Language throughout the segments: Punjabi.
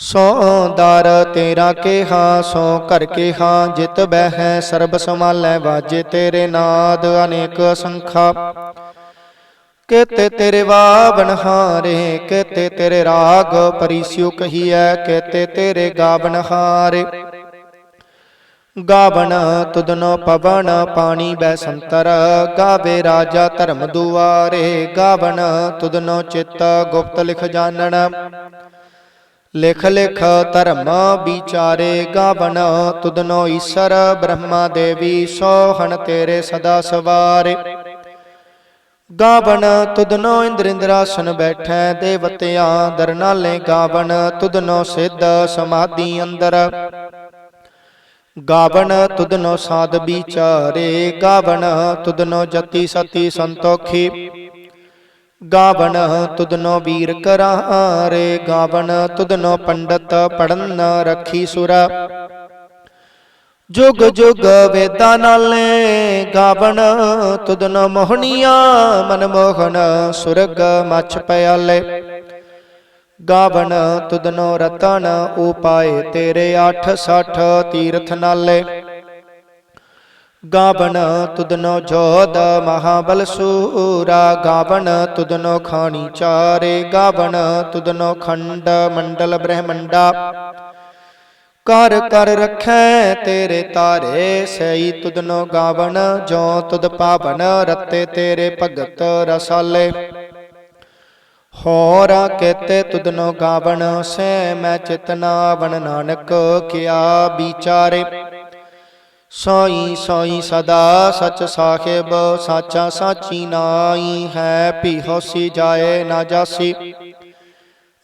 ਸੋ ਦਰ ਤੇਰਾ ਕੇਹਾ, ਸੋ ਕਰ ਕੇਹਾ, ਜਿਤ ਬਹਿ ਸਰਬ ਸਮਾਲੈ ਵਾਜੇ ਤੇਰੇ ਨਾਦ ਅਨੇਕ ਸੰਖਾ ਕੇਤੇ ਤੇਰੇ ਵਾਵਨ ਹਾਰੇ, ਕੇਤੇ ਤੇਰੇ ਰਾਗ ਪਰਿਸਿਉ ਕਹੀਐ, ਕੇਤੇ ਤੇਰੇ ਗਾਵਨ ਹਾਰੇ। ਗਾਵਨ ਤੁਦਨੋ ਪਵਨ, ਪਾਣੀ ਬੈ ਸੰਤਰ, ਗਾਵੇ ਰਾਜਾ ਧਰਮ ਦੁਆਰੇ। ਗਾਵਨ ਤੁਦਨੋ ਚਿੱਤ ਗੁਪਤ ਲਿਖ ਜਾਣਨ। ਲਿਖ ਲਿਖ ਧਰਮ ਵਿਚਾਰੇ ਗਾਵਨ ਤੁਦਨੋ ਈਸ਼ਰ ਬ੍ਰਹਮਾ ਦੇਵੀ ਸੋਹਣ ਤੇਰੇ ਸਦਾ ਸਵਾਰੇ। ਗਾਵਨ ਤੁਦਨੋ ਇੰਦਰ ਇੰਦਰਾਸਨ ਬੈਠੈ, ਦੇਵਤਿਆਂ ਦਰਨਾਲੇ ਗਾਵਨ ਤੁਦਨੋ ਸਿੱਧ ਸਮਾਧੀ ਅੰਦਰ। ਗਾਵਨ ਤੁਦਨੋ ਸਾਧ ਵਿਚਾਰੇ, ਗਾਵਨ ਤੁਦਨੋ ਜਤੀ ਸਤੀ ਸੰਤੋਖੀ। ਗਾਵਨ ਤੁਦਨੋ ਵੀਰ ਕਰਾਰੇ ਗਾਵਨ ਤੁਦਨੋ ਪੰਡਤ ਪੜਨ ਰੱਖੀ ਸੁਰਾ। ਜੁਗ ਜੁਗ ਵੇਦਾਂ ਨਾਲੇ ਗਾਵਣ ਤੁਦਨੋ ਮੋਹਣੀਆਂ, ਮਨ ਮੋਹਨ ਸੁਰਗ ਮਛ ਪਿਆਲੇ। ਗਾਵਨ ਤੁਦਨੋ ਰਤਨ, ਉਪਾਏ ਤੇਰੇ 860 ਤੀਰਥ ਨਾਲੇ। ਗਾਵਨ ਤੁਦਨੋ ਜੋਦ ਮਹਾਬਲ ਸੂਰਾ। ਗਾਵਨ ਤੁਦਨੋ ਖਾਣੀ ਚਾਰੇ। ਗਾਵਨ ਤੁਦਨੋ ਖੰਡ ਮੰਡਲ ਬ੍ਰਹਮੰਡਾ। ਕਰ ਕਰ ਰਖੈ ਤੇਰੇ ਤਾਰੇ, ਸਈ ਤੁਦਨੋ ਗਾਵਣ ਜੋ ਤੁਦ ਪਾਵਨ ਰਤੇ ਤੇਰੇ ਭਗਤ ਰਸਾਲੇ। ਹੋਰਾ ਕਹਤੇ ਤੁਦਨੋ ਗਾਵਣ ਸੈ ਮੈਂ ਚਿਤਨਾਵਣ ਨਾਨਕ ਕਿਆ ਵਿਚਾਰੇ। ਸੋਈ ਸੋਈ ਸਦਾ ਸਚ ਸਾਹਿਬ, ਸਾਚਾ ਸਾਚੀ ਨਾਈ ਹੈ ਭੀ ਹੋਸੀ ਜਾਏ ਨਾ ਜਾਸੀ।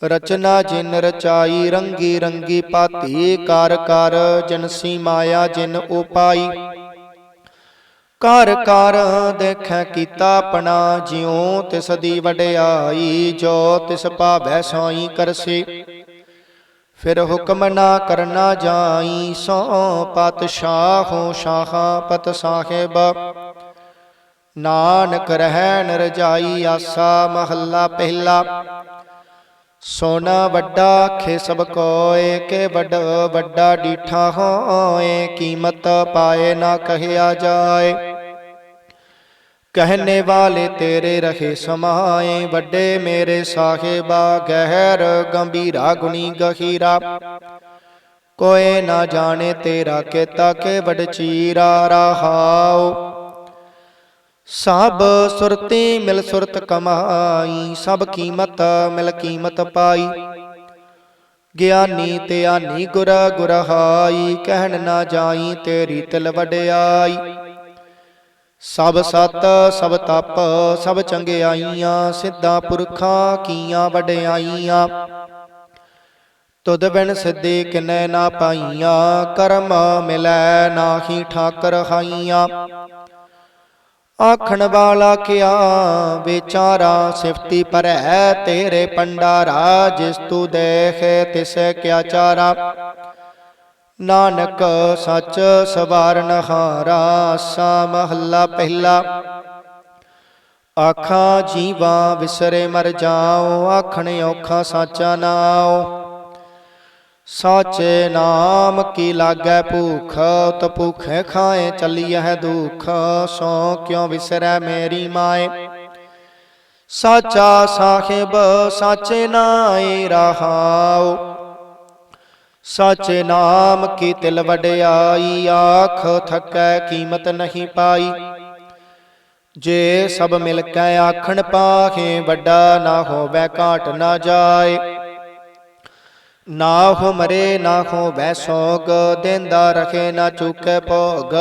ਰਚਨਾ ਜਿਨ ਰਚਾਈ, ਰੰਗੀ ਰੰਗੀ ਪਾਤੀ, ਕਰ ਕਰ ਜਨਸੀ ਮਾਇਆ ਜਿਨ ਉਪਾਈ ਕਰ ਕਰ ਦੇਖੈ ਕੀਤਾ ਆਪਣਾ, ਜਿਉ ਤਿਸ ਦੀ ਵਡਿਆਈ, ਜੋ ਤਿਸ ਭਾਵੈ ਸੋਈ ਕਰਸੀ। ਫਿਰ ਹੁਕਮ ਨਾ ਕਰਨਾ ਜਾਈ ਸੋ ਪਤਸ਼ਾਹੋ ਸ਼ਾਹਾਂ ਪਤ ਸਾਹਿਬ। ਨਾਨਕ ਰਹਿ ਨ ਰਜਾਈ ਆਸਾ ਮਹੱਲਾ ਪਹਿਲਾ। ਸੋਨਾ ਵੱਡਾ ਖੇ ਸਭ ਕੋਏ, ਕੇ ਵੱਡ ਵੱਡਾ ਡੀਠਾ ਹੋਏ, ਕੀਮਤ ਪਾਏ ਨਾ ਕਹਿਆ ਜਾਏ। ਕਹਿਨੇ ਵਾਲੇ ਤੇਰੇ ਰਹੇ ਸਮਾਏ, ਵੱਡੇ ਮੇਰੇ ਸਾਹਿਬਾ, ਗਹਿਰ ਗੰਭੀਰਾ, ਗੁਣੀ ਗਹੀਰਾ। ਕੋਏ ਨਾ ਜਾਣੇ ਤੇਰਾ ਕੀਤਾ ਕੇ ਵਡ ਚੀਰਾ ਸਭ ਸੁਰਤੀ ਮਿਲ ਸੁਰਤ ਕਮਾਈ, ਸਭ ਕੀਮਤ ਮਿਲ ਕੀਮਤ ਪਾਈ। ਗਿਆਨੀ ਤੇ ਆਨੀ ਗੁਰ ਗੁਰਹਾਈ, ਕਹਿਣ ਨਾ ਜਾਈ ਤੇਰੀ ਤਿਲ ਵਡਿਆਈ। ਸਭ ਸਤ, ਸਭ ਤਪ, ਸਭ ਚੰਗਿਆਈਆਂ, ਸਿੱਧਾ ਪੁਰਖਾਂ, ਕੀਆਂ ਵਡਿਆਈਆਂ। ਤੁਧ ਬਿਨ ਸਿੱਧੇ ਕਿਨੈ ਨਾ ਪਾਈਆਂ, ਕਰਮ ਮਿਲੈ ਨਾਹੀ ਠਾਕਰ ਹਾਈਆਂ। ਆਖਣ ਵਾਲਾ ਕਿਆ, ਵਿਚਾਰਾ ਸਿਫਤੀ ਪਰੈ ਤੇਰੇ ਪੰਡਾਰਾ ਜਿਸ ਤੂ ਦੇਖੇ ਤਿਸੈ ਕਿਆ ਚਾਰਾ। ਨਾਨਕ ਸੱਚ ਸਵਾਰਨ ਹਾਰਾ, ਸਾ ਮਹੱਲਾ ਪਹਿਲਾ। ਆਖਾਂ ਜੀਵਾ ਵਿਸਰੇ ਮਰ ਜਾਓ ਆਖਣ ਔਖਾ ਸਾਚਾ ਨਾਉ। ਸਾਚੇ ਨਾਮ ਕੀ ਲਾਗੈ ਭੂਖ, ਤ ਭੂਖੇ ਖਾਏ ਚੱਲੀਐ ਦੁਖ, ਸੋ ਕਿਉ ਵਿਸਰੈ ਮੇਰੀ ਮਾਏ? ਸਾਚਾ ਸਾਹਿਬ, ਸਾਚੇ ਨਾਏ ਰਹਾਉ। ਸਾਚੇ ਨਾਮ ਕੀ ਤਿਲ ਵਡਿਆਈ, ਆਖ ਥਕੈ ਕੀਮਤ ਨਹੀਂ ਪਾਈ। ਜੇ ਸਭ ਮਿਲ ਕੇ ਆਖਣ ਪਾਹੇ, ਵੱਡਾ ਨਾ ਹੋਵੇ, ਘਾਟ ਨਾ ਜਾਏ। ਨਾ ਹੋ ਮਰੇ, ਨਾ ਹੋ ਵੈ ਸੋਗ, ਦੇਂਦਾ ਰਖੇ ਨਾ ਚੁਕੇ ਭੋਗ।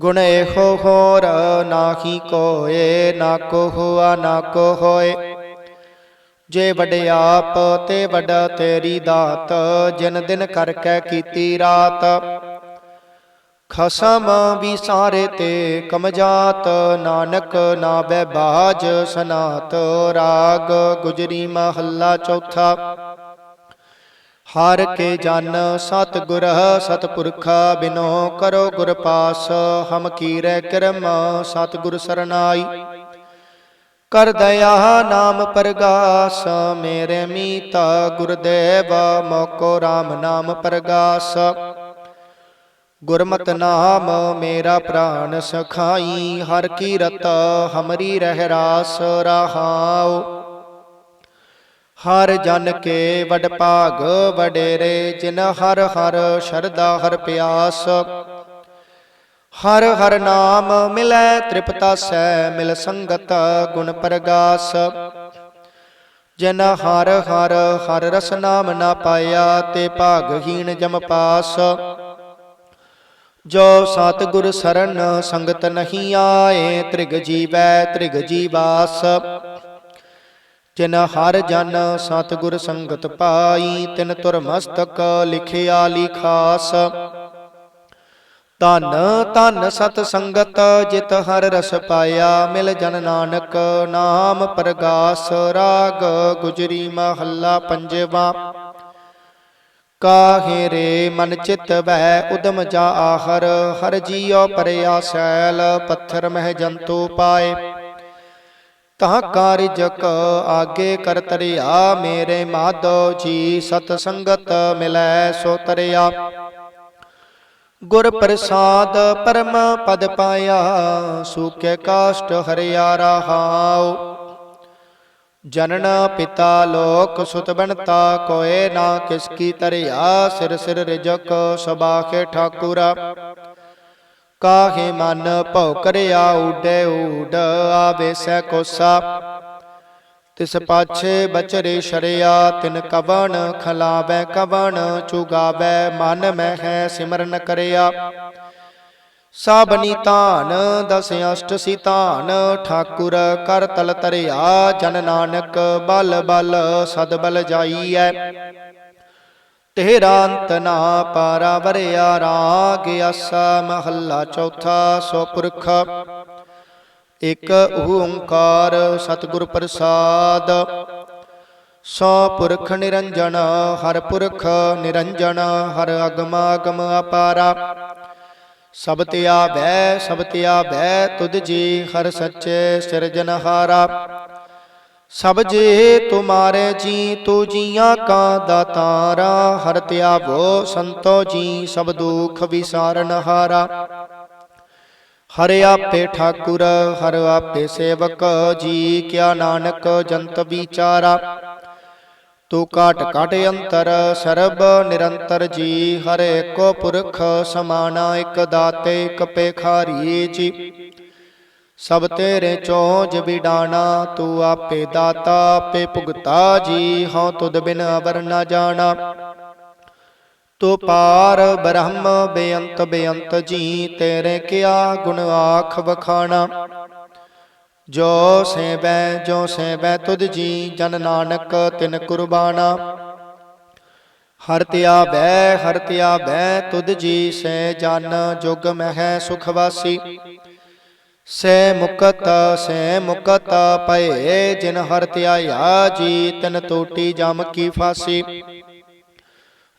ਗੁਣ ਇਹੋ ਹੋਰ ਨਾਹੀ ਕੋਏ, ਨਾ ਕੋ ਹੁਆ ਨਾ ਕੋ ਹੋਏ ਜੇ ਵਡਿਆਪ ਤੇ ਵੱਡਾ ਤੇਰੀ ਦਾਤ ਜਿਨ ਦਿਨ ਕਰਕੇ ਕੀਤੀ ਰਾਤ। ਖਸਮ ਵੀ ਸਾਰੇ ਤੇ ਕਮਜਾਤ ਨਾਨਕ ਨਾਬੈ ਬਾਜ ਸਨਾਤ। ਰਾਗ ਗੁਜਰੀ ਮਹੱਲਾ ਚੌਥਾ। ਹਰ ਕੇ ਜਨ ਸਤ ਗੁਰ ਸਤਪੁਰਖ ਬਿਨੋ ਕਰੋ ਗੁਰ ਪਾਸ। ਹਮ ਕੀਰੈ ਕਰਮ ਸਤ ਗੁਰ ਸਰਨਾਈ। ਕਰ ਦਇਆ ਨਾਮ ਪ੍ਰਗਾਸ, ਮੇਰੇ ਮੀਤਾ ਗੁਰਦੇਵ, ਮੋਕੋ RAM ਨਾਮ ਪ੍ਰਗਾਸ। ਗੁਰਮਤ ਨਾਮ ਮੇਰਾ ਪ੍ਰਾਨ ਸਖਾਈ, ਹਰ ਕੀ ਰਤ ਹਮਰੀ ਰਹਿ ਰਾਸ ਰਹਾਉ। ਹਰ ਜਨ ਕੇ ਵਡ ਭਾਗ, ਵਡੇਰੇ ਜਿਨ ਹਰ ਹਰ ਸ਼ਰਦਾ ਹਰ ਪਿਆਸ। ਹਰ ਹਰ ਨਾਮ ਮਿਲੈ, ਤ੍ਰਿਪਤਾ ਸੈ ਮਿਲ ਸੰਗਤ ਗੁਣ ਪ੍ਰਗਾਸ। ਜਿਨ ਹਰ ਹਰ ਹਰ ਰਸ ਨਾਮ ਨਾ ਪਾਇਆ, ਤੇ ਭਾਗਹੀਣ ਜਮ ਪਾਸ। ਜੋ ਸਤ ਗੁਰ ਸਰਨ ਸੰਗਤ ਨਹੀਂ ਆਏ, ਤ੍ਰਿਗ ਜੀਵੈ, ਤ੍ਰਿਗ ਜੀਵਾਸ। ਜਿਨ ਹਰ ਜਨ ਸਤ ਗੁਰ ਸੰਗਤ ਪਾਈ, ਤਿਨ ਤੁਰ ਮਸਤਕ ਲਿਖਿਆ ਲਿਖਾਸ ਧਨ ਧਨ ਸਤ ਸੰਗਤ ਜਿਤ ਹਰ ਰਸ ਪਾਇਆ, ਮਿਲ ਜਨ ਨਾਨਕ, ਨਾਮ ਪ੍ਰਗਾਸ, ਰਾਗ ਗੁਜਰੀ ਮਹੱਲਾ ਪੰਜਵਾ। ਕਾਹੇ ਰੇ ਮਨ ਚਿਤ ਵੈ ਉਦਮ ਜਾ ਆਹਰ, ਹਰ ਜੀਉ ਪਰਿਆ ਸੈਲ, ਪੱਥਰ ਮਹਿ ਜੰਤੂ ਪਾਏ। ਤਾਂ ਕਾਰਜਕ ਆਗੇ ਕਰ ਤਰਿਆ, ਮੇਰੇ ਮਾਧੋ ਜੀ ਸਤ ਸੰਗਤ ਮਿਲੈ ਸੋ ਤਰਿਆ। ਗੁਰ ਪ੍ਰਸਾਦ ਪਰਮ ਪਦ ਪਾਇਆ ਸੂਕੇ ਕਾਸ਼ਟ ਹਰਿਆ ਰਹਾਉ ਜਨਨ ਪਿਤਾ ਲੋਕ ਸੁਤ ਬਣਤਾ, ਕੋਏ ਨਾ ਕਿਸ ਕੀ ਤਰਿਆ ਸਿਰ ਸਿਰ ਰਿਜਕ ਸਬਾਖੇ ਠਾਕੁਰਾ। ਕਾਹੇ ਮਨ ਭਉ ਕਰਿਆ ਉਡੇ ਊਡ ਆਵੇ ਸੈ ਕੋਸਾ। ਤਿਸ ਪਾਛੇ ਬਚਰੇ ਸ਼ਰਿਆ, ਤਿਨ ਕਵਣ ਖਲਾਵੇ ਕਵਣ, ਚੁਗਾਵੇ ਮਨ ਮਹਿ ਹੈ ਸਿਮਰਨ ਕਰਿਆ। ਸਾਬਨੀ ਧਾਨ, ਦਸ ਅਸ਼ਟ ਸੀ ਠਾਕੁਰ ਕਰ ਤਲ ਤਰਿਆ ਜਨ ਨਾਨਕ ਬਲ ਬਲ ਸਦ ਬਲ ਜਾਈਐ। ਤੇਰਾ ਅੰਤ ਨਾ ਪਾਰਾ ਵਰਿਆ ਰਾਗ ਆਸਾ ਮਹੱਲਾ ਚੌਥਾ ਸੋ ਪੁਰਖ। ਇਕ ਓੰਕਾਰ ਸਤਿਗੁਰ ਪ੍ਰਸਾਦ। ਸੋ ਪੁਰਖ ਨਿਰੰਜਨ, ਹਰ ਪੁਰਖ ਨਿਰੰਜਨ, ਹਰ ਅਗਮਾਗਮ ਅਪਾਰਾ। ਸਭ ਤੇ ਆਵੈ, ਸਭ ਤੇ ਆਵੈ ਤੁਧ ਜੀ, ਹਰ ਸੱਚੇ ਸਿਰਜਨਹਾਰਾ ਸਭ ਜੇ ਤੁਮਾਰੇ ਜੀ, ਤੂ ਜੀਆਂ ਕਾ ਦਾਤਾਰਾ ਹਰ ਧਿਆਵੋ ਸੰਤੋ ਜੀ, ਸਭ ਦੁਖ ਵਿਸਾਰਨ ਹਾਰਾ ਆਪੇ ਠਾਕੁਰ, ਹਰ ਆਪੇ ਸੇਵਕ, ਜੀ ਕਿਆ ਨਾਨਕ ਜੰਤ ਵਿਚਾਰਾ। ਤੂੰ ਕਾਟ ਕਾਟ ਅੰਤਰ, ਸਰਬ ਨਿਰੰਤਰ ਜੀ, ਹਰ ਏਕੋ ਪੁਰਖ ਸਮਾਨਾ ਇਕ ਦਾਤੇ, ਇਕ ਪੇਖਾਰੀ ਜੀ। ਸਭ ਤੇਰੇ ਚੋਜ ਵਿਡਾਣਾ, ਤੂੰ ਆਪੇ ਦਾਤਾ, ਆਪੇ ਭੁਗਤਾ ਜੀ, ਹਉ ਤੁਧ ਬਿਨ ਅਵਰ ਨਾ ਜਾਣਾ। ਤੂੰ ਪਾਰ ਬ੍ਰਹਮ ਬੇਅੰਤ ਬੇਅੰਤ ਜੀ, ਤੇਰੇ ਕਿਆ ਗੁਣ ਆਖ ਵਖਾਣਾ? ਜੋ ਸੇਵੈ ਜੋ ਸੇਵੈ ਤੁਧ ਜੀ, ਜਨ ਨਾਨਕ ਤਿਨ ਕੁਰਬਾਨਾ ਹਰ ਧਿਆਵੈ ਹਰ ਧਿਆਵੈ ਤੁਧ ਜੀ, ਸੇ ਜਨ ਜੁਗ ਮਹਿ ਸੁਖ ਵਾਸੀ। ਸੇ ਮੁਕਤ ਸੇ ਮੁਕਤ ਪਏ ਜਿਨ ਹਰ ਧਿਆਇਆ ਜੀ, ਤਿਨ ਟੋਟੀ ਜਮ ਕੀ ਫਾਸੀ।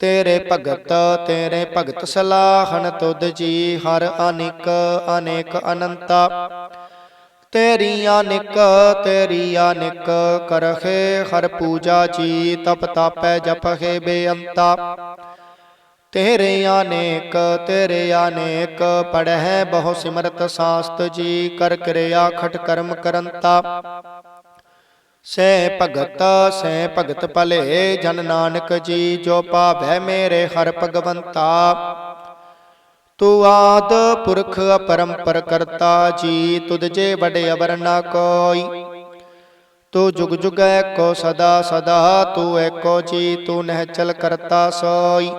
ਤੇਰੇ ਭਗਤ ਤੇਰੇ ਭਗਤ ਸਲਾਹਨ ਤੁਧ ਜੀ, ਹਰ ਅਨਿਕ, ਅਨੇਕ ਅਨੰਤਾ। ਤੇਰੀ ਅਨਿਕ ਤੇਰੀ ਅਨੇਕ ਕਰਖੇ ਹਰ ਪੂਜਾ ਜੀ, ਤਪ ਤਾਪੈ ਜਪਹਿ ਬੇਅੰਤਾ। ਤੇਰੇ ਅਨੇਕ ਤੇਰੇ ਅਨੇਕ ਪੜਹਿ ਬਹੁ ਸਿਮਰਤ ਸਾਸਤ ਜੀ, ਕਰ ਕਿਰਿਆ ਖਟ ਕਰਮ ਕਰੰਤਾ। ਸੈ ਭਗਤ ਸੈ ਭਗਤ ਭਲੇ, ਜਨ ਨਾਨਕ ਜੀ, ਜੋ ਪਾਵੈ ਮੇਰੇ ਹਰ ਭਗਵੰਤਾ। ਤੂੰ ਆਦ ਪੁਰਖ ਅਪਰੰਪਰ ਕਰਤਾ ਜੀ, ਤੁਧ ਜੇ ਵਡ ਅਵਰ ਨਾ ਕੋਈ। ਤੂੰ ਜੁਗ ਜੁਗ ਕੋ ਸਦਾ ਸਦਾ, ਤੂੰ ਏਕੋ ਜੀ, ਤੂੰ ਨਹਿ ਕਰਤਾ ਸੋਈ।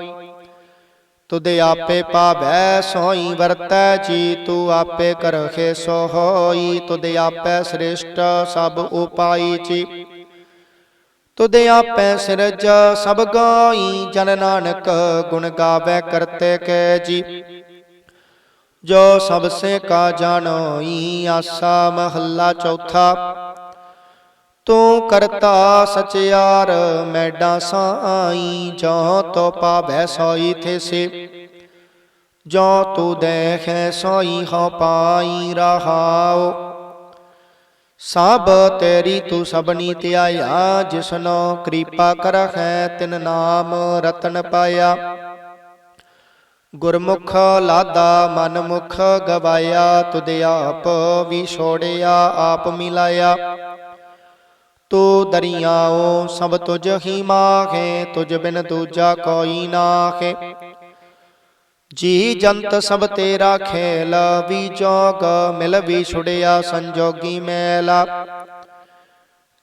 ਤੁਧ ਆਪੇ ਪਾਵੈ, ਸੋਈ ਵਰਤੈ, ਜੀ ਤੂੰ ਆਪੇ ਕਰਖੇ ਸੋ ਹੋਈ ਤੁਧ ਆਪੇ ਸ੍ਰਿਸ਼ਟ, ਸਭ ਉਪਾਈ ਜੀ। ਤੁਧ ਆਪੇ ਸਿਰਜ, ਸਭ ਗਾਈ, ਜਨ ਨਾਨਕ ਗੁਣ ਗਾਵੇ, ਕਰਤੇ ਕੈ ਜੀ। ਜੋ ਸਭ ਸੇ ਕਾ ਜਾਣੋਈ, ਆਸਾ ਮਹੱਲਾ ਚੌਥਾ। ਤੂੰ ਕਰਤਾ ਸਚਿਆਰ ਮੈਡਾ ਸਾਈ ਜੋ ਤੋ ਪਾਵੈ ਸੋਈ ਥੇਸੇ। ਜੋ ਤੂੰ ਦੇਖੈ ਸੋਈ, ਹੋ ਪਾਈ ਰਹਾਉ। ਸਭ ਤੇਰੀ ਤੂੰ ਸਭਨੀ ਧਿਆਇਆ ਜਿਸਨੋ ਕਿਰਪਾ ਕਰਖੈ ਤਿਨ ਨਾਮ ਰਤਨ ਪਾਇਆ। ਗੁਰਮੁਖ ਲਾਦਾ ਮਨ ਮੁਖ ਗਵਾਇਆ, ਤੁਧ ਆਪ ਵੀ ਛੋੜਿਆ, ਆਪ ਮਿਲਾਇਆ। ਤੂੰ ਦਰਿਆਓ ਸਭ ਤੁਝ ਹੀ ਮਾਖੇ ਤੁਝ ਬਿਨ ਦੂਜਾ ਕੋਈ ਨਾਖੇ ਜੀ ਜੰਤ ਸਭ ਤੇਰਾ ਖੇਲ, ਵੀ ਜੋਗ ਮਿਲ ਵੀ ਛੁੜਿਆ ਸੰਜੋਗੀ ਮੈਲਾ।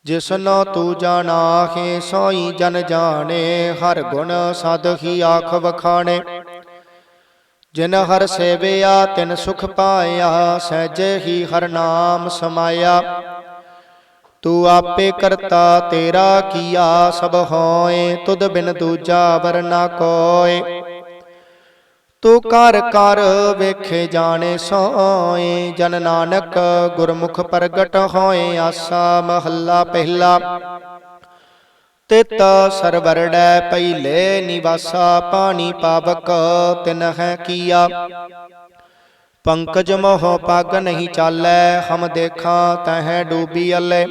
ਜਿਸਨੋ ਤੂੰ ਜਾਣਾਖੇ ਸੋਈ ਜਨ ਜਾਣੇ, ਹਰ ਗੁਣ ਸਦ ਹੀ ਆਖ ਵਖਾਣੇ। ਜਿਨ ਹਰ ਸੇਵਿਆ, ਤਿਨ ਸੁਖ ਪਾਇਆ, ਸਹਿਜੇ ਹੀ ਹਰ ਨਾਮ ਸਮਾਇਆ। ਤੂੰ ਆਪੇ ਕਰਤਾ, ਤੇਰਾ ਕੀਆ ਸਭ ਹੋਏ? ਤੁਧ ਬਿਨ ਦੂਜਾ ਵਰਨਾ ਕੋਏ। ਤੂੰ ਕਰ ਕਰ ਵੇਖੇ ਜਾਣੇ ਸੋਏ। ਜਨ ਨਾਨਕ ਗੁਰਮੁਖ ਪ੍ਰਗਟ ਹੋਏ। ਆਸਾ ਮਹੱਲਾ ਪਹਿਲਾ। ਤਿਤ ਸਰਵਰੜੈ ਪਹਿਲੇ ਨਿਵਾਸਾ ਪਾਣੀ ਪਾਵਕ, ਤਿਨ ਹੈ ਕੀਆ। ਪੰਕਜ ਮੋਹ ਪਗ ਨਹੀਂ ਚਾਲੈ, ਹਮ ਦੇਖਾਂ ਤਹਿ ਡੂਬੀ ਅਲੇ।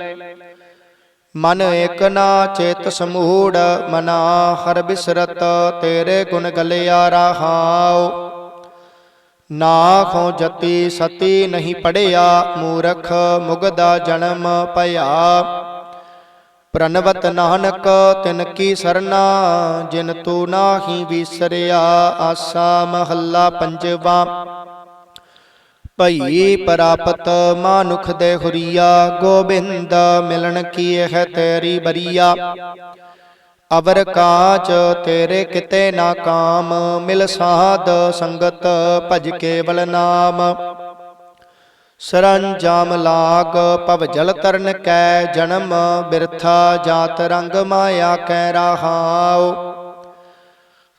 ਮਨ ਏਕ ਨਾ ਚੇਤ ਸਮੂੜ, ਮਨਾ ਹਰ ਬਿਸਰਤ ਤੇਰੇ ਗੁਣ ਗਲਿਆ ਰਹਾਉ। ਨਾ ਖੋ ਜਤੀ ਸਤੀ ਨਹੀਂ ਪੜਿਆ, ਮੂਰਖ ਮੁਗਦਾ ਜਨਮ ਭਇਆ। ਪ੍ਰਨਵਤ ਨਾਨਕ, ਤਿਨ ਕੀ ਸਰਨਾ, ਜਿਨ ਤੂ ਨਾਹੀ ਵਿਸਰਿਆ, ਆਸਾ ਮਹੱਲਾ ਪੰਜਵਾ। ਭਈ ਪ੍ਰਾਪਤ ਮਾਨੁਖ ਦੇ ਹੁਰੀਆ, ਗੋਬਿੰਦ ਮਿਲਣ ਕੀ ਹੈ ਤੇਰੀ ਬਰੀਆ। ਅਵਰ ਕਾਚ ਤੇਰੇ ਕਿਤੇ ਨਾ ਕਾਮ, ਮਿਲ ਸਾਧ ਸੰਗਤ ਭਜ ਕੇਵਲ ਨਾਮ। ਸਰੰਜਾਮ ਲਾਗ ਭਵ ਜਲ ਤਰਨ ਕੈ ਜਨਮ, ਬਿਰਥਾ ਜਾਤ ਰੰਗ ਮਾਇਆ ਕੈ ਰਹਾਉ।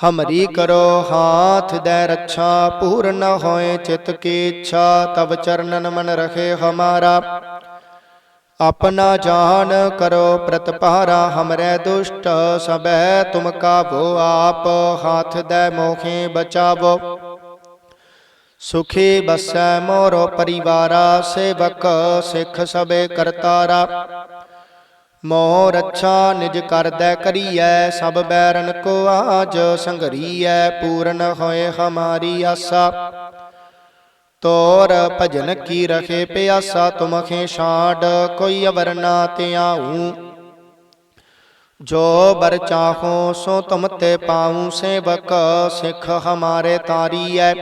ਹਮਰੀ ਕਰੋ ਹਾਥ ਦੇ ਰੱਛਾ ਪੂਰਨ ਹੋਏ ਚਿਤ ਕੀ ਇੱਛਾ ਤਬ ਚਰਨਨ ਮਨ ਰਖੇ ਹਮਾਰਾ ਆਪਣਾ ਜਾਨ ਕਰੋ ਪ੍ਰਤਪਾਰਾ ਹਮਰੇ ਦੁਸ਼ਟ ਸਬੈ ਤੁਮ ਕਾਬੋ ਆਪ ਹਾਥ ਦੇ ਮੋਖੇ ਬਚਾਵੋ ਸੁਖੀ ਬਸੈ ਮੋਰੋ ਪਰਿਵਾਰਾ ਸੇਵਕ ਸਿੱਖ ਸਬੇ ਕਰਤਾਰਾ ਮੋਹ ਰੱਛਾ ਨਿਜ ਕਰਦੈ ਕਰੀਐ, ਸਭ ਬੈਰਨ ਕੋ ਆਜ ਸੰਗਰੀਐ ਪੂਰਨ ਹੋਏ ਹਮਾਰੀ ਆਸਾ। ਤੋਰ ਭਜਨ ਕੀ ਰਖੇ ਪਿਆਸਾ ਤੁਮਖੇ ਛਾੜ ਕੋਈ ਅਵਰ ਨਾ ਤਿਆਉ ਜੋ ਬਰ ਚਾਹੋ ਸੋ ਤੁਮ ਤੇ ਪਾਉ ਸੇਵਕ, ਸਿੱਖ ਹਮਾਰੇ ਤਾਰੀਐ।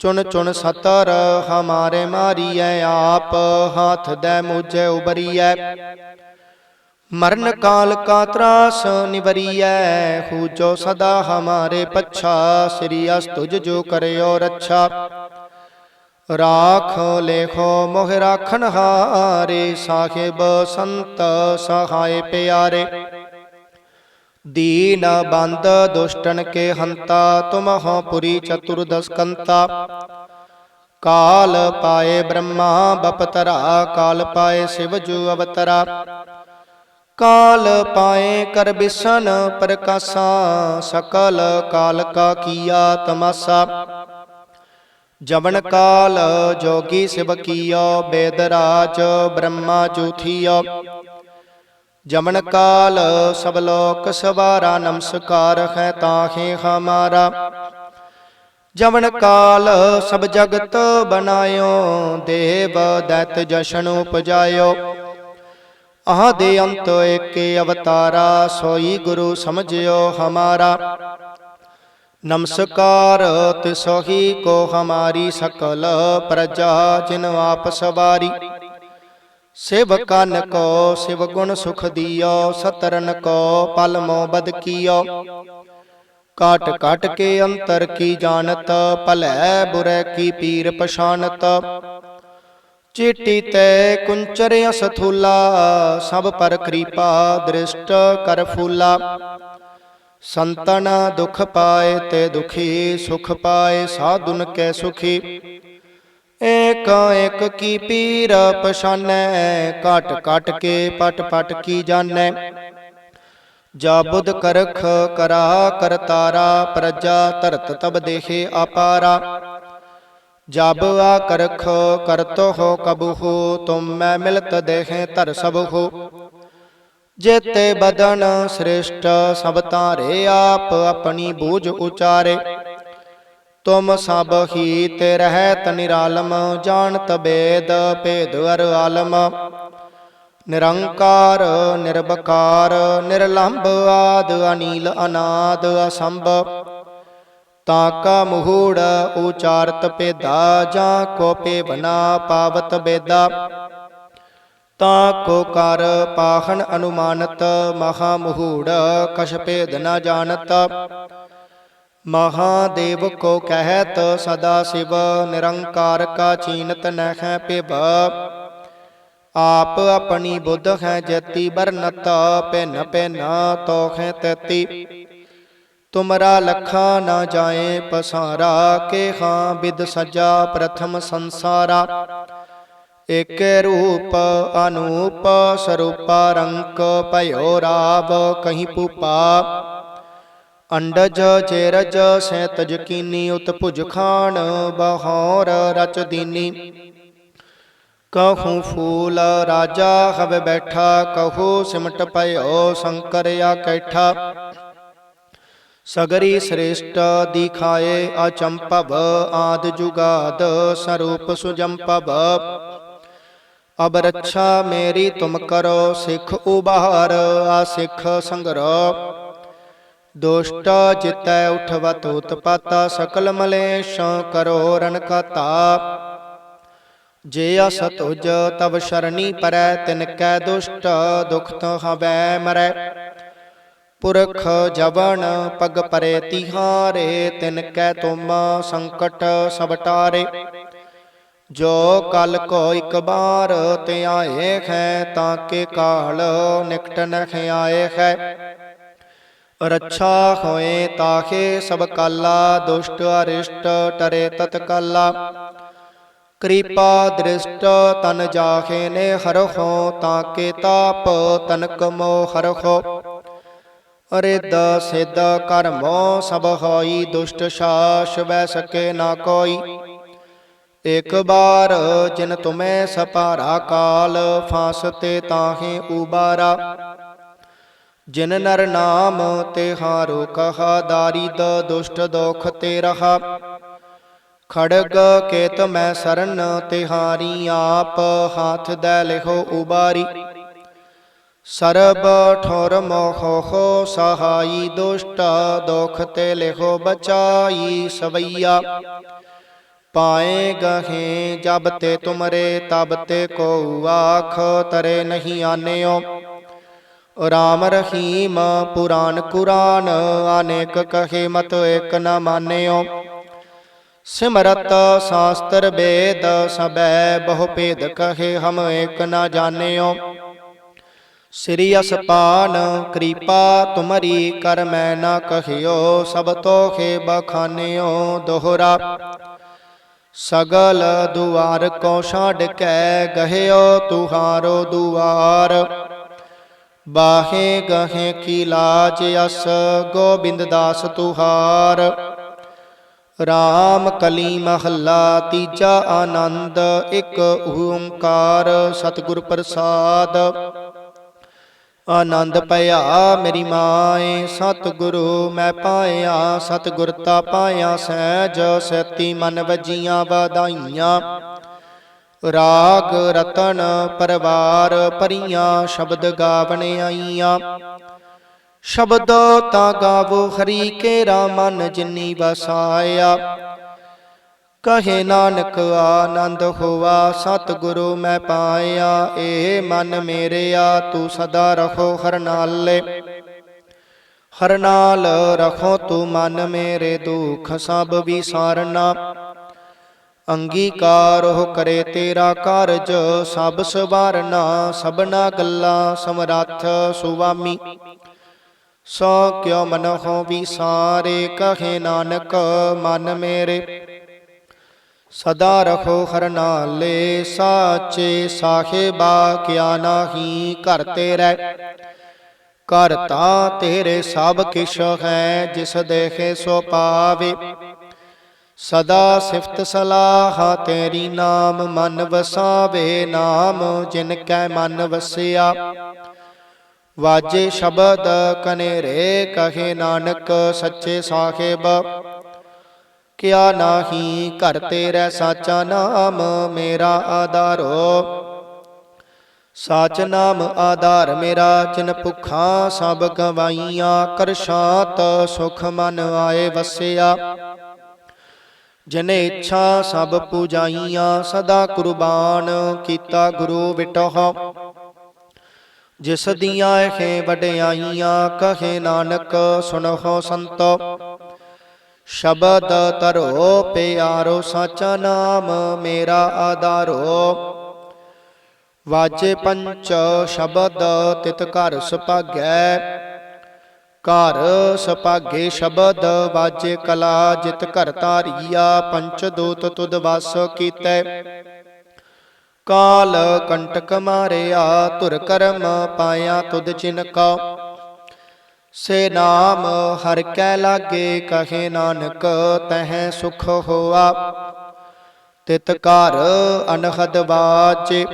ਚੁਣ ਚੁਣ ਸਤਰ ਹਮਾਰੇ ਮਾਰੀਐ ਆਪ, ਹਾਥ ਦੇ ਮੁਝੇ ਉਬਰੀਐ। ਮਰਨ ਕਾਲ ਕਾ ਤਰਾਸ ਨਿਵਰੀਐ ਹੂ ਜੋ ਸਦਾ ਹਮਾਰੇ ਪੱਛਾ, ਸ੍ਰੀ ਅਸ ਤੁਜ ਜੋ ਕਰਿਓ ਰੱਛਾ। ਰਾਖ ਲੇਖੋ ਮੋਹ ਰਾਖਨ ਹਾਰੇ, ਸਾਹਿਬ ਸੰਤ ਸਹਾਇ ਪਿਆਰੇ। ਦੀਨ ਬੰਦ ਦੁਸ਼ਟਨ ਕੇ ਹੰਤਾ ਤੁਮ ਹੋ ਪੁਰੀ ਚਤੁਰਦਸ ਕੰਤਾ ਕਾਲ ਪਾਏ ਬ੍ਰਹਮਾ, ਬਪਤਰਾ, ਕਾਲ ਪਾਏ ਸਿਵ ਕਾਲ ਪਾਏ ਕਰ ਬਿਸਨ ਪ੍ਰਕਾਸ਼ਾ, ਸਕਲ ਕਾਲ ਕਾ ਕੀਆ ਤਮਾਸਾ। ਜਵਨ ਕਾਲ ਜੋਗੀ ਸਿਵ ਕੀਓ, ਬੇਦ ਰਾਜ ਬ੍ਰਹਮਾ ਜੂਥੀਓ ਜਮਨ ਕਾਲ ਸਭ ਲੋਕ ਸਵਾਰਾ, ਨਮਸਕਾਰ ਹੈ ਤਾਹੇ ਹਮਾਰਾ। ਜਮਨ ਕਾਲ ਸਭ ਜਗਤ ਬਨਾਇਓ ਦੇਵ ਦੈਤ ਜਸ਼ਨ ਉਪਜਾਇਓ। ਆਦੇ ਅੰਤ ਏਕੇ ਅਵਤਾਰਾ, ਸੋਈ ਗੁਰੂ ਸਮਝਿਓ ਹਮਾਰਾ। ਨਮਸਕਾਰ ਤਿਸੋਹੀ ਕੋ ਹਮਾਰੀ ਸਕਲ ਪ੍ਰਜਾ, ਜਿਨ ਆਪ ਸਵਾਰੀ। ਸਿਵ ਕਨ ਕੋ ਸਿਵ ਗੁਣ ਸੁਖ ਦਿਓ ਸਤਰਨ ਕੋ ਪਲ ਮੋ ਬਦ ਕੀਓ। ਕਾਟ ਕਾਟ ਕੇ ਅੰਤਰ ਕੀ ਜਾਣਤ ਭਲੇ ਬੁਰੇ ਕੀ ਪੀਰ ਪਛਾਨਤ ਚੀਟੀ ਤੇ ਕੁੰਚਰ ਅਸਥੂਲਾ ਸਭ ਪਰ ਕਿਰਪਾ ਦ੍ਰਿਸ਼ਟ ਕਰ ਫੂਲਾ। ਸੰਤਨ ਦੁਖ ਪਾਏ ਤੇ ਦੁਖੀ ਸੁਖ ਪਾਏ ਸਾਧੁਨ ਕੈ ਸੁਖੀ। ਏਕ ਏਕ ਕੀ ਪੀਰ ਪਛਾਨੈ ਕਾਟ ਕਾਟ ਕੇ ਪਟ ਪਟ ਕੀ ਜਾਣੈ। ਜਾ ਬੁੱਧ ਕਰਖ ਕਰਾ ਕਰਤਾਰਾ ਪ੍ਰਜਾ ਧਰਤ ਤਬ ਦੇਖੇ ਆਪਾਰਾ। ਜਬ ਆ ਕਰਖ ਕਰਤੋ ਹੋ ਕਬਹੂ, ਤੁਮ ਮੈਂ ਮਿਲਤ ਦੇਖੇ ਧਰ ਸਭ ਹੋ ਜੇਤੇ ਬਦਨ ਸ੍ਰੇਸ਼ਟ ਸਭ ਤਾਰੇ, ਆਪ ਆਪਣੀ ਬੂਝ ਉਚਾਰੇ। ਤੁਮ ਸਭ ਹੀ ਤੇ ਰਹਿਤ ਨਿਰਾਲਮ, ਜਾਣਤ ਬੇਦ ਭੇਦ ਅਰ ਆਲਮ। ਨਿਰੰਕਾਰ ਨਿਰਬਕਾਰ ਨਿਰਲੰਭ ਆਦ ਅਨੀਲ ਅਨਾਦ ਅਸੰਭ। ਤਾਕਾ ਮਹੂੜ ਉਚਾਰਤ ਭੇਦਾ, ਜਾਂ ਕੋ ਪੇਵਨਾ ਪਾਵਤ ਬੇਦਾ। ਤਾ ਕੋ ਕਰ ਪਾਹਣ ਅਨੁਮਾਨਤ, ਮਹਾ ਮਹੂੜ ਕਛ ਭੇਦ ਨ ਜਾਣਤ। ਮਹਾਦੇਵ ਕੋ ਕਹਿਤ ਸਦਾ ਸਿਵ, ਨਿਰੰਕਾਰ ਕਾ ਚੀਨਤ ਨਹਿ ਪਿਭ। ਆਪ ਆਪਣੀ ਬੁੱਧ ਹੈ ਜਤੀ ਬਰਨਤ, ਭਿਨ ਭਿਨ ਤੋਖੇ ਤਤੀ। ਤੁਮਰਾ ਲਖਾ ਨਾ ਜਾਏ ਪਸਾਰਾ ਕੇ ਹਾਂ ਬਿਦ ਸਜਾ ਪ੍ਰਥਮ ਸੰਸਾਰਾ। ਇਕ ਰੂਪ ਅਨੂਪ ਸਰੂਪਾ ਰੰਕ ਭਇਓ ਰਾਵ ਕਹੀਂ ਪੂਪਾ ਅੰਡਜ ਚੇਰਜ ਸੈਤਜ ਕੀਨੀ ਉਤ ਭੁਜ ਖਾਨ ਬਹੌਰ ਰਚ ਦੀਨੀ। ਕਹੂੰ ਫੂਲ ਰਾਜਾ ਹਵ ਬੈਠਾ, ਕਹੂ ਸਿਮਟ ਭਇਓ ਸ਼ੰਕਰ ਆ ਕੈਠਾ। ਸਗਰੀ ਸ੍ਰੇਸ਼ਟ ਦਿਖਾਏ ਅਚੰਪਵ ਆਦ ਜੁਗਾਦ ਸਰੂਪ ਸੁਜੰਪਵ। ਅਬ ਰੱਛਾ ਮੇਰੀ ਤੁਮ ਕਰੋ, ਸਿੱਖ ਉਬਾਰ ਆ ਸਿੱਖ ਸੰਗਰੋ। ਦੁਸ਼ਟ ਜਿਤੈ ਉਠਵਤ ਉਤਪਤ, ਸਕਲ ਮਲੇਸ਼ ਕਰੋ ਰਨ ਕਤਾ। ਜੇ ਅਸਤੁਜ ਤਵ ਸ਼ਰਣੀ ਪਰੈ, ਤਿਨ ਕੈ ਦੁਸ਼ਟ ਦੁਖ ਤੋ ਹਵੈ ਮਰੈ। ਪੁਰਖ ਜਵਨ ਪਗ ਪਰੇ ਤਿਹਾਰੇ, ਤਿਨ ਕੈ ਤੁਮ ਸੰਕਟ ਸਭ ਟਾਰੇ। ਜੋ ਕਲ ਕੋ ਇਕ ਬਾਰ ਤੇ ਆਏ ਹੈ ਤਾਂ ਕੇ ਕਾਲ ਨਿਕਟ ਨਖ ਆਏ ਹੈ ਰੱਛਾ ਹੋਏ ਤਾਹੇ ਸਭ ਕਾਲਾ, ਦੁਸ਼ਟ ਅਰਿਸ਼ਟ ਟਰੇ ਤਤ ਕਾਲਾ। ਕਿਰਪਾ ਦ੍ਰਿਸ਼ਟ ਤਨ ਜਾਹੇ ਨੇ ਹਰਹੁ, ਤਾਂ ਕੇ ਤਾਪ ਤਨਕ ਮੋ ਹਰਹੁ। ਅਰਿਦ ਸਿਧ ਕਰਮੋ ਸਭ ਹੋਈ, ਦੁਸ਼ਟ ਸ਼ਾਸ ਵੈ ਸਕੇ ਨਾ ਕੋਈ। ਇਕ ਬਾਰ ਜਿਨ ਤੁਮੈ ਸਪਾਰਾ ਕਾਲ ਫਾਸਤੇ ਤਾਹੇ ਉਬਾਰਾ। ਜਿਨ ਨਰ ਨਾਮ ਤੇ ਹਾਰੋ ਕਹਾ ਦਾਰੀਦ ਦੁਸ਼ਟ ਦੋਖ ਤੇ ਰਹਾ। ਖੜਗ ਕੇਤ ਮੈਂ ਸਰਨ ਤਿਹਾਰੀ ਆਪ, ਹਾਥ ਦੇ ਲਿਖੋ ਉਬਾਰੀ। ਸਰਬ ਠੋਰ ਮੋਹੋ ਹੋ ਸਹਾਈ, ਦੁਸ਼ਟ ਦੁਖ ਤੇ ਲਿਖੋ ਬਚਾਈ ਸਵਈਆ। ਪਾਏ ਗਹੇ ਜਬ ਤੇ ਤੁਮਰੇ, ਤਬ ਤੇ ਕੋ ਆਖ, ਤਰੇ ਨਹੀਂ ਆਨਿਓ। ਰਾਮ ਰਹੀਮ, ਪੁਰਾਨ ਕੁਰਾਨ, ਅਨੇਕ ਕਹੇ ਮਤ ਏਕ ਨ ਮਾਨਿਓ। ਸਿਮਰਤ ਸ਼ਾਸਤਰ ਵੇਦ ਸਬੈ ਬਹੁ ਭੇਦ ਕਹੇ ਹਮ ਏਕ ਨ ਜਾਣਿਓ। ਸ੍ਰੀ ਅਸਪਾਨ, ਕਿਰਪਾ ਤੁਮਰੀ ਕਰ ਮੈਂ ਨਾ ਕਹਿਓ, ਸਭ ਤੋਖੇ ਬਖਾਨਿਓ ਦੋਹਰਾ। ਸਗਲ ਦੁਆਰ ਕੋ ਛਾੜ ਕੇ ਗਹਿਓ ਤੁਹਾਰੋ ਦੁਆਰ। ਬਾਹੇ ਗਹੇ ਕੀ ਲਾਜ ਅਸ, ਗੋਬਿੰਦ ਦਾਸ ਤੁਹਾਰ। ਰਾਮ ਕਲੀ ਮਹੱਲਾ ਤੀਜਾ ਆਨੰਦ, ਇੱਕ ਓੰਕਾਰ ਸਤਿਗੁਰ ਪ੍ਰਸਾਦ। ਆਨੰਦ ਭਇਆ ਮੇਰੀ ਮਾਏ, ਸਤਿਗੁਰੂ ਮੈਂ ਪਾਇਆ, ਸਤਿਗੁਰ ਤਾ ਪਾਇਆ ਸਹਿਜ ਸਤੀ ਮਨ ਵਜੀਆਂ ਵਧਾਈਆਂ। ਰਾਗ ਰਤਨ ਪਰਵਾਰ ਪਰੀਆਂ ਸ਼ਬਦ ਗਾਵਣ ਆਈਆਂ। ਸ਼ਬਦ ਤਾਂ ਗਾਵੋ ਹਰੀ ਕੇ ਮਨ ਜਿਨੀ ਵਸਾਇਆ। ਕਹੇ ਨਾਨਕ, ਆਨੰਦ ਹੋਵਾ ਸਤਿਗੁਰੂ ਮੈਂ ਪਾਇਆ। ਏ ਮਨ ਮੇਰਿਆ, ਤੂੰ ਸਦਾ ਰਖੋ ਹਰ ਨਾਲੇ ਹਰ ਨਾਲ ਰਖੋ ਤੂੰ ਮਨ ਮੇਰੇ ਦੁੱਖ ਸਭ ਵਿਸਾਰਨਾ। ਅੰਗੀਕਾਰ ਹੋ ਕਰੇ ਤੇਰਾ ਕਾਰਜ, ਸਭ ਸਵਾਰਨਾ, ਸਭਨਾ ਗੱਲਾਂ ਸਮਰੱਥ ਸੁਆਮੀ। ਸੋ ਕਿਉ ਮਨ ਹੋ ਵਿਸਾਰੇ, ਕਹੇ ਨਾਨਕ ਮਨ ਮੇਰੇ। ਸਦਾ ਰਖੋ ਹਰ ਨਾਲੇ, ਸਾਚੇ ਸਾਹਿਬਾ, ਕਿਆ ਨਾਹੀ ਘਰ ਤੇਰੇ। ਘਰ ਤਾਂ ਤੇਰੇ ਸਭ ਕਿਛ ਹੈ, ਜਿਸ ਦੇਖੇ ਸੋ ਪਾਵੇ। ਸਦਾ ਸਿਫਤ ਸਲਾਹ, ਤੇਰੀ ਨਾਮ ਮਨ ਵਸਾਵੇ ਨਾਮ, ਜਿਨ ਕੈ ਮਨ ਵਸਿਆ। ਵਾਜੇ ਸ਼ਬਦ ਕਨੇਰੇ, ਕਹੇ ਨਾਨਕ ਸੱਚੇ ਸਾਹਿਬ। ਕਿਆ ਨਾਹੀ ਘਰ ਤੇਰੇ ਸਾਚਾ ਨਾਮ, ਮੇਰਾ ਆਧਾਰੋ। ਸਾਚ ਨਾਮ ਆਧਾਰ ਮੇਰਾ, ਜਿਨ ਭੁਖਾਂ ਸਭ ਗਵਾਈਆਂ, ਕਰ ਸ਼ਾਂਤ ਸੁਖ ਮਨ ਆਏ ਵਸਿਆ। ਜਨੇ ਇੱਛਾ ਸਭ ਪੂਜਾਈਆਂ, ਸਦਾ ਕੁਰਬਾਨ ਕੀਤਾ ਗੁਰੂ ਵਿਟਹ। ਜਿਸ ਦੀਆਂ ਇਹ ਵਡਿਆਈਆਂ, ਕਹੇ ਨਾਨਕ ਸੁਨਹੁ ਸੰਤ। ਸ਼ਬਦ ਤਰੋ ਪਿਆਰੋ, ਸਾਚਾ ਨਾਮ ਮੇਰਾ ਆਧਾਰੋ। ਵਾਜੇ ਪੰਚ ਸ਼ਬਦ ਤਿਤ ਘਰ ਸੁਭਾਗੈ ਘਰ ਸੁਭਾਗੇ ਸ਼ਬਦ ਵਾਜੇ ਕਲਾ, ਜਿਤ ਘਰ ਧਾਰੀਆ, ਪੰਚ ਦੂਤ ਤੁਧ ਵਸ ਕੀਤੈ। ਕਾਲ ਕੰਟਕ ਮਾਰਿਆ, ਧੁਰ ਕਰਮ ਪਾਇਆ ਤੁਧ ਚਿਨਕਾ ਸੇ ਨਾਮ ਹਰ ਕੈ ਲਾਗੇ, ਕਹੇ ਨਾਨਕ ਤਹਿ ਸੁਖ ਹੋਆ। ਤਿਤ ਘਰ ਅਨਹਦ ਬਾਚੇ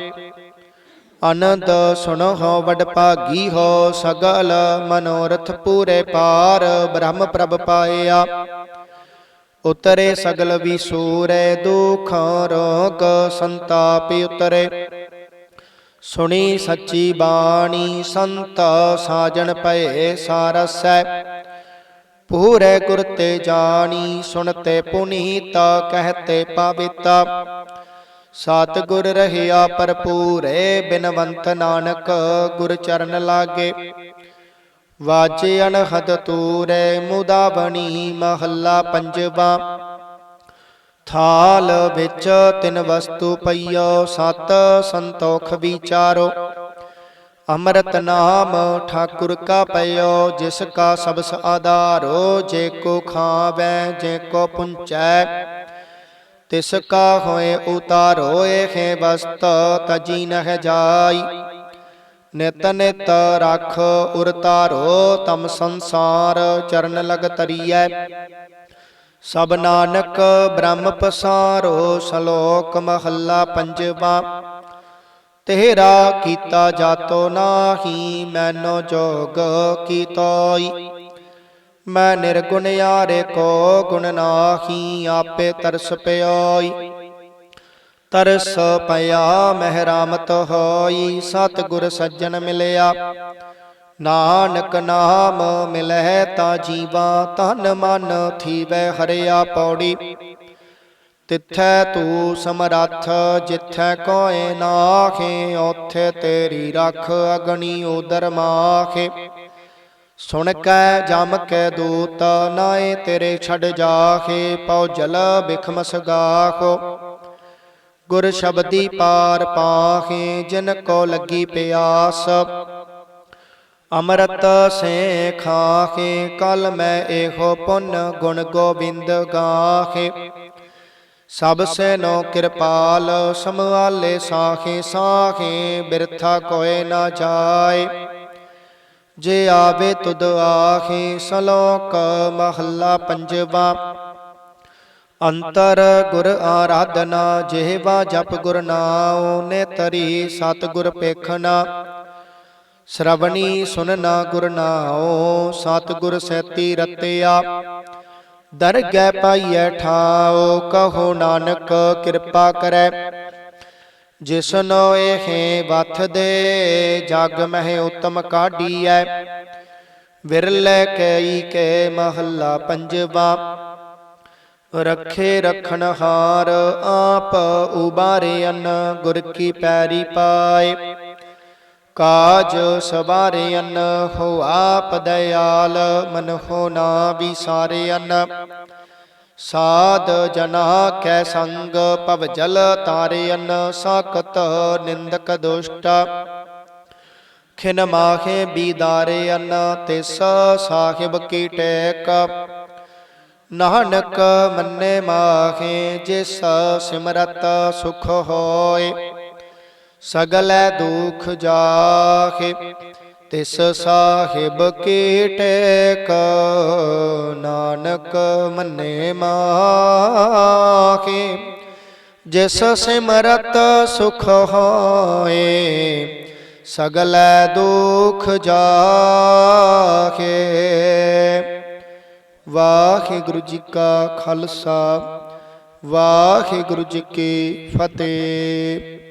ਆਨੰਦ ਸੁਣੋ, ਵਡ ਭਾਗੀ ਹੋ, ਸਗਲ ਮਨੋਰਥ ਪੂਰੇ ਪਾਰ, ਬ੍ਰਹਮ ਪ੍ਰਭ ਪਾਇਆ। ਉਤਰੇ ਸਗਲ ਵੀ ਵਿਸੂਰੇ, ਦੁਖ ਰੋਗ ਸੰਤਾਪ ਉਤਰੇ। ਸੁਣੀ ਸੱਚੀ ਬਾਣੀ, ਸੰਤ ਸਾਜਣ ਪਏ ਸਾਰਸੈ। ਪੂਰੇ ਗੁਰ ਤੇ ਜਾਣੀ ਸੁਣਤੇ ਪੁਨੀਤ ਕਹਤੇ ਪਾਵਿਤਾ। ਸਤ ਗੁਰ ਰਹਿਆ ਭਰਪੂਰੇ, ਬਿਨਵੰਤ ਨਾਨਕ ਗੁਰ ਚਰਨ ਲਾਗੇ। ਵਾਜੇ ਅਨਹਦ ਤੂਰੇ ਮੁਦਾ ਬਣੀ ਮਹੱਲਾ ਪੰਜਵਾ। ਥਾਲ ਵਿੱਚ ਤਿੰਨ ਵਸਤੂ ਪਈਓ, ਸਤ ਸੰਤੋਖ ਵਿਚਾਰੋ। ਅੰਮ੍ਰਿਤ ਨਾਮ ਠਾਕੁਰ ਕਾ ਪਇਓ, ਜਿਸ ਕਾ ਸਬਸ ਆਧਾਰੋ, ਜੇ ਕੋ ਖਾਵੈ, ਜੇ ਕੋ ਪੁੰਚੈ। ਤਿਸ ਕਾ ਹੋਏ ਉਤਾਰੋ ਏਹੇ ਵਸਤ, ਤਜੀ ਨਹਿ ਜਾਈ। ਨਿਤ ਨਿਤ ਰਖ ਉਰ ਤਾਰੋ ਤਮ ਸੰਸਾਰ ਚਰਨ ਲਗ ਤਰੀਐ। ਸਭ ਨਾਨਕ ਬ੍ਰਹਮ ਪਸਾਰੋ, ਸ਼ਲੋਕ ਮਹੱਲਾ ਪੰਜਵਾ। ਤੇਰਾ ਕੀਤਾ ਜਾਤੋ ਨਾਹੀ, ਮੈਨੋ ਜੋਗ ਕੀਤੋਈ। ਮੈਂ ਨਿਰਗੁਣ ਯਾਰੇ ਕੋ ਗੁਣ ਨਾਹੀ, ਆਪੇ ਤਰਸ ਪਿਆਈ। ਤਰਸ ਪਿਆ, ਮਹਿਰਾਮਤ ਹੋਈ ਸਤ ਗੁਰ ਸੱਜਣ ਮਿਲਿਆ। ਨਾਨਕ ਨਾਮ ਮਿਲੈ ਤਾ ਜੀਵਾ ਤਨ ਮਨ ਥੀਵੈ ਹਰਿਆ ਪੌੜੀ। ਤਿੱਥੈ ਤੂ ਸਮਰੱਥ, ਜਿੱਥੈ ਕੋਏ ਨਾਖੇ ਓਥੇ ਤੇਰੀ ਰੱਖ ਅਗਣੀ ਉਦਰ ਮਾਖੇ ਸੁਣ ਕੈ ਜਮ ਕੈ ਦੂਤ, ਨਾਏ ਤੇਰੇ ਛੱਡ ਜਾਖੇ ਪਉ ਜਲ ਬਿਖਮਸ ਗਾਖੋ ਗੁਰ ਸ਼ਬਦੀ ਪਾਰ ਪਾਖੇ ਜਿਨ ਕੋ ਲੱਗੀ ਪਿਆਸ। ਅੰਮ੍ਰਿਤ ਸੇ ਖਾਖੇ ਕਲ ਮੈਂ ਇਹੋ ਪੁੰਨ ਗੁਣ ਗੋਬਿੰਦ ਗਾਖੇ ਸਭ ਸੇ ਨੋ ਕਿਰਪਾਲ ਸਮਵਾਲੇ ਸਾਖੇ ਸਾਖੇ ਬਿਰਥਾ ਕੋਏ ਨਾ ਜਾਏ। ਜੇ ਆਵੇ ਤੁਧ ਆਖੇ ਸਲੋਕ ਮਹੱਲਾ ਪੰਜਵਾ। ਅੰਤਰ ਗੁਰ ਆਰਾਧਨਾ ਜਿਹਵਾ ਜਪ ਗੁਰ ਨਾਉ ਨੇ ਤਰੀ ਸਤ ਗੁਰ ਪੇਖਣਾ। ਸ਼ਰਵਣੀ ਸੁਨਨਾ ਗੁਰ ਨਾਉ ਸਤ ਗੁਰ ਸੈਤੀ ਰਤਿਆ। ਦਰਗਹਿ ਪਾਈਐ ਠਾਉ ਕਹੋ ਨਾਨਕ ਕਿਰਪਾ ਕਰੈ। ਜਿਸਨੋ ਇਹ ਵਥ ਦੇ, ਜਗ ਮਹਿ ਉਤਮ ਕਾਢੀਐ। ਵਿਰਲੇ ਕਈ ਕੇ ਮਹੱਲਾ ਪੰਜਵਾ। ਰਖੇ ਰਖਣ ਹਾਰ ਆਪ ਉਬਾਰਿਅਨ, ਗੁਰ ਕੀ ਪੈਰੀ ਪਾਏ। ਕਾਜ ਸਵਾਰਿਅਨ, ਹੋ ਆਪ ਦਇਆਲ, ਮਨ ਹੋ ਨਾ ਵਿਸਾਰਿਅਨ। ਸਾਧ ਜਨਾ ਕੈ ਸੰਗ ਪਵ ਜਲ ਤਾਰਿਅਨ ਸਾਕਤ ਨਿੰਦਕ ਦੁਸ਼ਟ। ਖਿਨ ਮਾਖੇ ਬੀਦਾਰਿਅਨ, ਤਿਸ ਸਾਹਿਬ ਕੀ ਟੇਕ। ਨਾਨਕ ਮੰਨੇ ਮਾਖੇ, ਜਿਸ ਸਿਮਰਤ ਸੁਖ ਹੋਏ। ਸਗਲੈ ਦੁਖ ਜਾਖੇ। ਤਿਸ ਸਾਹਿਬ ਕੀ ਟੇਕ ਨਾਨਕ ਮੰਨੇ ਮਾਹੀ, ਜਿਸ ਸਿਮਰਤ ਸੁਖ ਹੋਏ, ਸਗਲੈ ਦੁਖ ਜਾਖੇ ਵਾਹਿਗੁਰੂ ਜੀ ਕਾ ਖਾਲਸਾ, ਵਾਹਿਗੁਰੂ ਜੀ ਕੀ ਫਤਿਹ।